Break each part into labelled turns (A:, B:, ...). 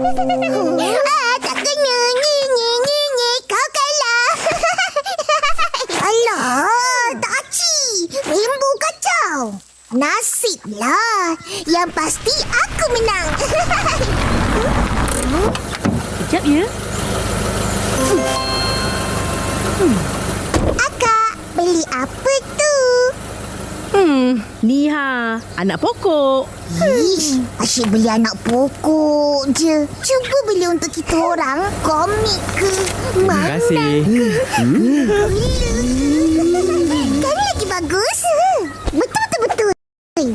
A: ah, tak kena. Ni, ni, ni, ni. Kau kalah. Alah, tak aci. Rainbow kacau. Nasiblah. Yang pasti aku menang.
B: Sekejap ya.
A: Akak, beli apa tu?
B: Hmm, ni ha, anak pokok.
A: Ish, asyik beli anak pokok je. Cuba beli untuk kita orang. Komik ke?
C: Terima kasih.
A: Kan lagi bagus. Betul-betul-betul.
B: Eh,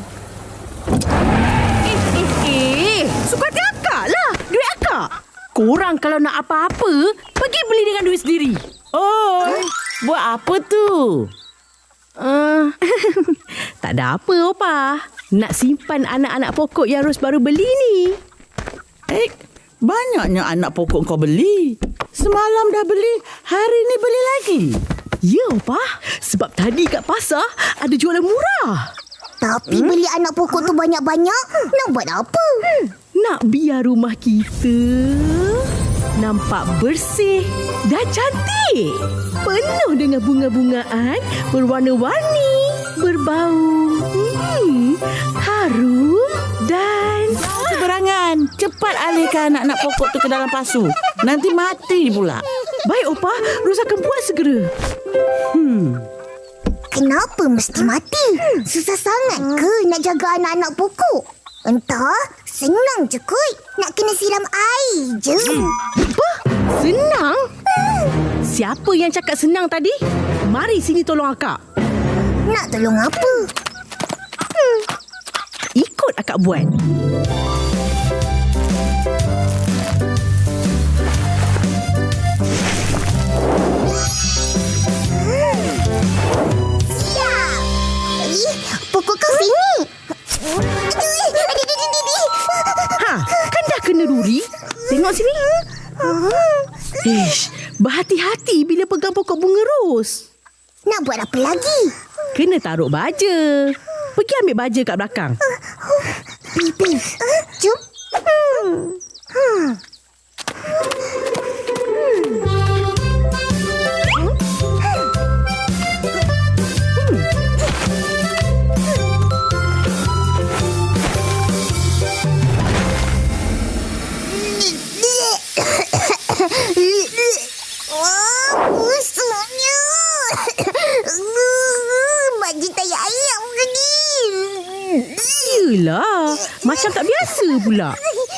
B: eh, eh. Suka hati akak lah. Duit akak. Korang kalau nak apa-apa, pergi beli dengan duit sendiri.
C: Oh, buat apa tu?
B: Uh, tak ada apa, Opa. Nak simpan anak-anak pokok yang Ros baru beli ni.
C: Eh, banyaknya anak pokok kau beli. Semalam dah beli, hari ni beli lagi.
B: Ya, Opa. Sebab tadi kat pasar ada jualan murah.
A: Tapi beli anak pokok tu banyak-banyak. Nak buat apa?
B: Nak biar rumah kita nampak bersih dan cantik. Penuh dengan bunga-bungaan berwarna-warni, berbau hmm, harum dan...
C: Seberangan, cepat alihkan anak-anak pokok tu ke dalam pasu. Nanti mati pula.
B: Baik, Opa. Ros akan buat segera.
A: Kenapa mesti mati? Susah sangat ke nak jaga anak-anak pokok? Entah, senang je kot. Nak kena siram air je.
B: Apa? Senang? Siapa yang cakap senang tadi? Mari sini tolong akak.
A: Nak tolong apa?
B: Ikut akak buat. Berhati-hati bila pegang pokok bunga ros.
A: Nak buat apa lagi?
B: Kena taruh baja. Pergi ambil baja kat belakang.
A: Pipi. Jom. Hmm. Wah,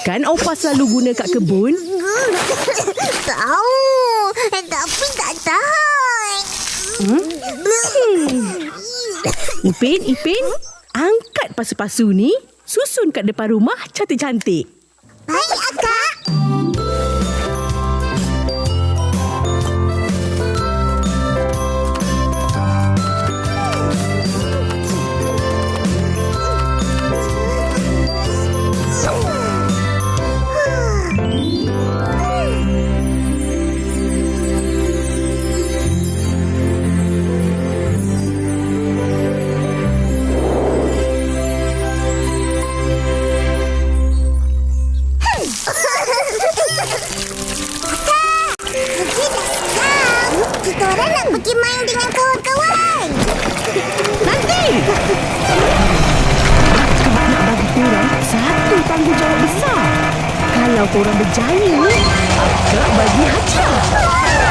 B: Kan Opa selalu guna kat kebun.
A: Tahu, tapi tak tahan.
B: Ipin, Ipin, angkat pasu-pasu ni. Susun kat depan rumah cantik-cantik.
A: Baik,
B: satu tanggungjawab besar. Kalau korang berjaya, akak bagi hadiah.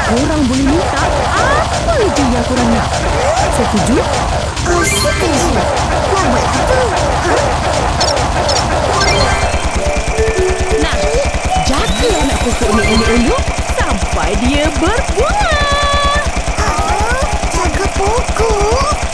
B: Korang boleh minta apa je yang korang nak. Setuju?
A: Oh, setuju. Nak buat apa?
B: Nah, jaga anak pokok ni elok-elok sampai dia berbunga.
A: Ah, jaga pokok.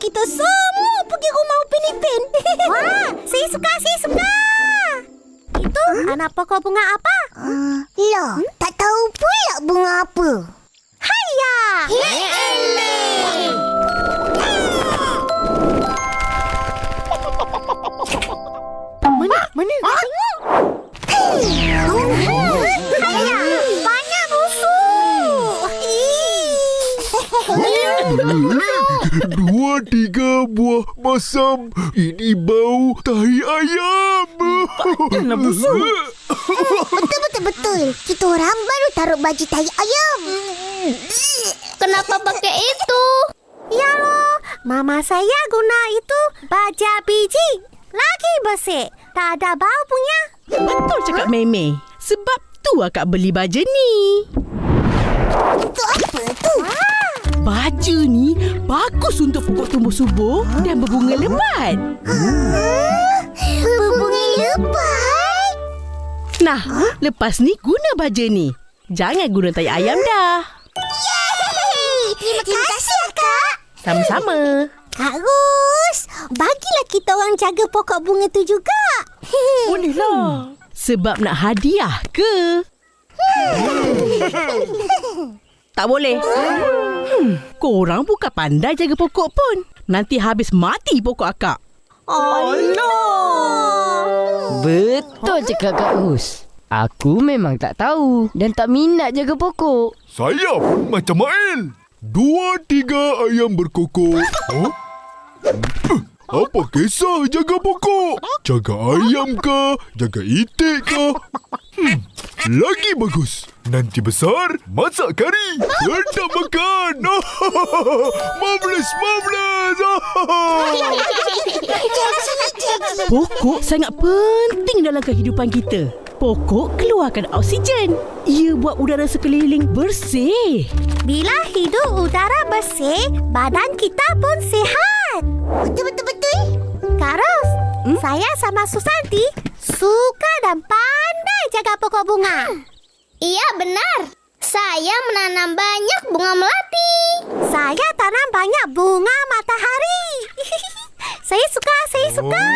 A: Kita semua pergi
D: rumah Upin Ipin. Wah, saya suka, saya suka. Itu anak pokok bunga apa?
A: Uh, lah, tak tahu pula bunga apa.
D: Haya! Mana? Mana? Haya! Banyak busuk!
E: Dua tiga buah masam. Ini bau tahi ayam.
B: Janganlah busuk.
A: Betul-betul-betul. Kita orang baru taruh baju tahi ayam.
D: Kenapa pakai itu? Ya loh, mama saya guna itu baja biji. Lagi bersih. Tak ada bau punya.
B: Betul cakap Meme. Sebab tu akak beli baju ni.
A: Itu apa tu?
B: Baju ni bagus untuk pokok tumbuh subur dan berbunga lebat.
A: Berbunga lebat.
B: Nah, lepas ni guna baju ni. Jangan guna tahi ayam dah.
A: Yeay! Terima, Terima kasih, Kak.
B: Sama-sama.
D: Kak Ros, bagilah kita orang jaga pokok bunga tu juga.
B: Bolehlah. Sebab nak hadiah ke? tak boleh. Hmm, korang bukan pandai jaga pokok pun. Nanti habis mati pokok akak.
F: Betul cakap Kak Ros. Aku memang tak tahu dan tak minat jaga pokok.
E: Saya pun macam Mail. Dua tiga ayam berkokok. Huh? Apa kisah jaga pokok? Jaga ayam ke? Jaga itik ke? Hmm, lagi bagus. Nanti besar, masak kari. Sedap makan. marvelous, marvelous.
B: Pokok sangat penting dalam kehidupan kita. Pokok keluarkan oksigen. Ia buat udara sekeliling bersih.
D: Bila hidup udara bersih, badan kita pun sihat.
A: Betul-betul-betul.
D: Kak Ros, saya sama Susanti suka dan pandai jaga pokok bunga.
G: Iya benar. Saya menanam banyak bunga melati.
D: Saya tanam banyak bunga matahari. saya suka, saya suka.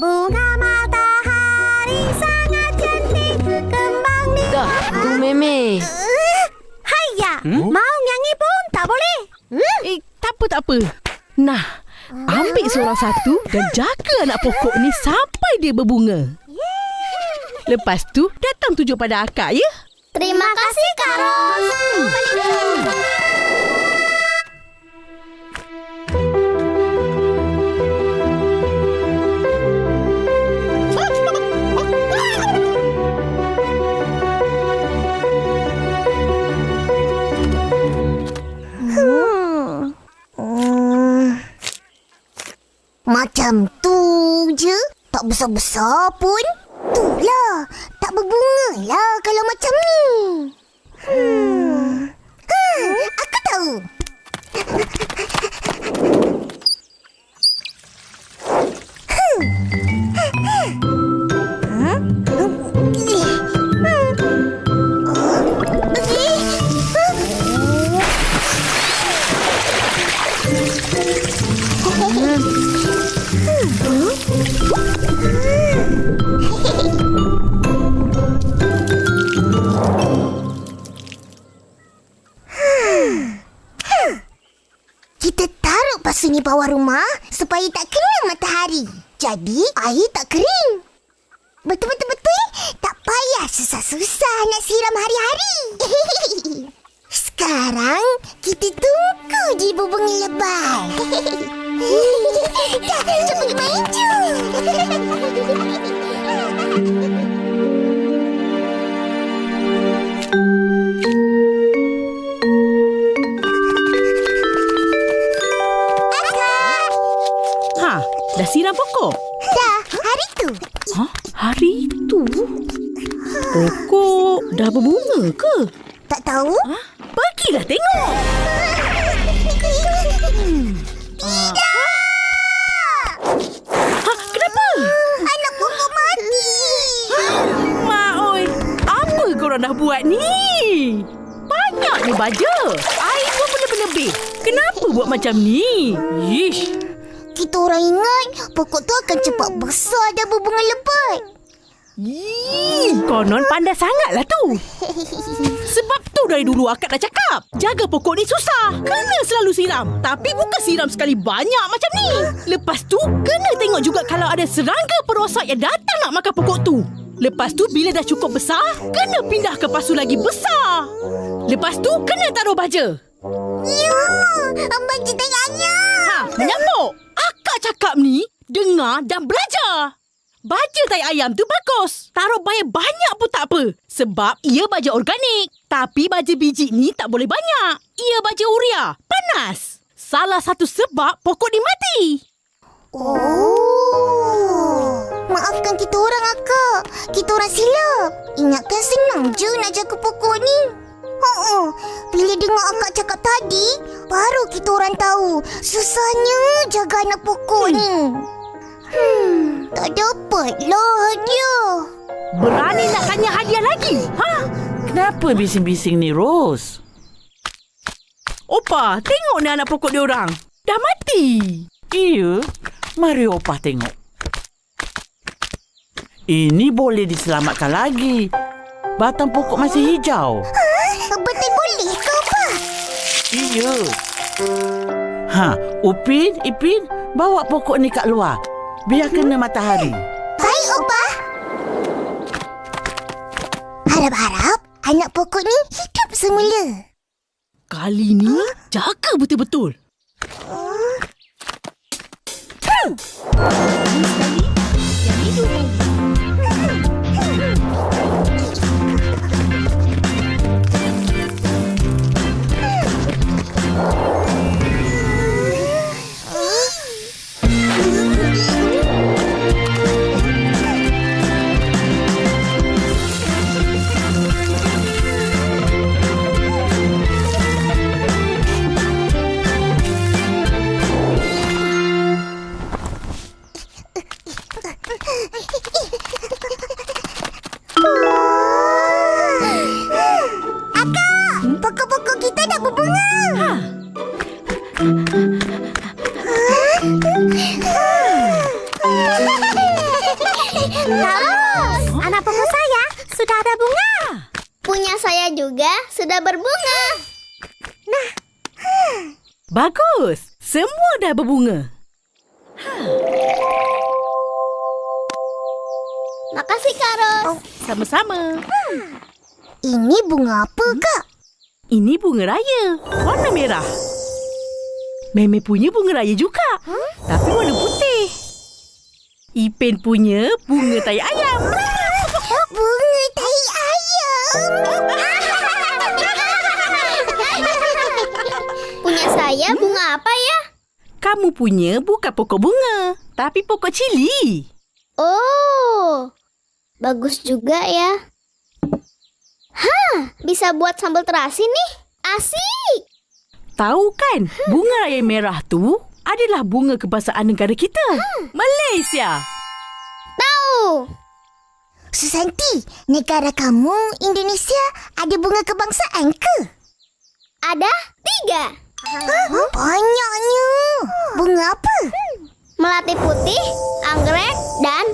D: Bunga matahari sangat cantik. Kembang di
F: Dah, tu meme.
D: Uh, Haya, mau nyanyi pun tak boleh. Hmm?
B: Eh, tak apa, tak apa. Nah, ambil seorang satu dan jaga anak pokok ni sampai dia berbunga. Lepas tu, datang tunjuk pada akak, ya?
G: Terima kasih Kak Ros.
A: Hmm. Macam tu je. Tak besar-besar pun. Itulah. Tak berbunga lah kalau macam ni. Hmm. Hmm, aku tahu. Jadi air tak kering. Betul-betul-betul tak payah susah-susah nak siram hari-hari.
B: Pokok
A: dah
B: berbunga ke?
A: Tak tahu?
B: Ha? Pergilah tengok. Ha, kenapa?
A: Anak pokok mati.
B: Mak oi, apa korang dah buat ni? Banyaknya baja. Air pun berlebih-lebih. Kenapa buat macam ni? Ish.
A: Kita orang ingat pokok tu akan cepat besar dan berbunga lebat.
B: Ih, konon pandai sangatlah tu. Sebab tu dari dulu akak dah cakap. Jaga pokok ni susah. Kena selalu siram. Tapi bukan siram sekali banyak macam ni. Lepas tu, kena tengok juga kalau ada serangga perosak yang datang nak makan pokok tu. Lepas tu, bila dah cukup besar, kena pindah ke pasu lagi besar. Lepas tu, kena taruh baja.
A: Ya, baju tayangnya.
B: Ha, menyambuk. Akak cakap ni, dengar dan belajar. Baja tai ayam tu bagus. Taruh banyak-banyak pun tak apa. Sebab ia baja organik. Tapi baja biji ni tak boleh banyak. Ia baja urea. Panas. Salah satu sebab pokok ni mati.
A: Oh. Maafkan kita orang, akak. Kita orang silap. Ingatkan senang je nak jaga pokok ni. Oh, bila dengar akak cakap tadi, baru kita orang tahu susahnya jaga anak pokok ni. Tak dapatlah hadiah.
B: Berani nak tanya hadiah lagi? Ha?
C: Kenapa bising-bising ni, Ros?
B: Opa, tengok ni anak pokok dia orang. Dah mati.
C: Iya, mari opah tengok. Ini boleh diselamatkan lagi. Batang pokok masih hijau.
A: Betul boleh ke apa?
C: Iya. Ha, Upin, Ipin, bawa pokok ni kat luar. Biar kena matahari.
A: Baik, Opa. Harap-harap anak pokok ni hidup semula.
B: Kali ni, jaga betul-betul.
A: Pokok-pokok kita dah berbunga.
D: Bagus. Anak pokok saya sudah ada bunga.
G: Punya saya juga sudah berbunga.
B: Bagus. Semua dah berbunga.
G: Makasih, Kak Ros.
B: Sama-sama.
A: Ini bunga apa, Kak?
B: Ini bunga raya. Warna merah. Meme punya bunga raya juga. Tapi warna putih. Ipin punya bunga tai ayam.
A: Bunga tai ayam.
G: Punya saya bunga apa ya?
B: Kamu punya bukan pokok bunga. Tapi pokok cili.
G: Oh, bagus juga ya. Hah, bisa buat sambal terasi nih. Asik.
B: Tahu kan, bunga raya merah tu adalah bunga kebangsaan negara kita. Malaysia.
G: Tahu.
A: Susanti, negara kamu, Indonesia, ada bunga kebangsaan ke?
G: Ada tiga.
A: Banyaknya. Bunga apa?
G: Melati putih, anggrek, dan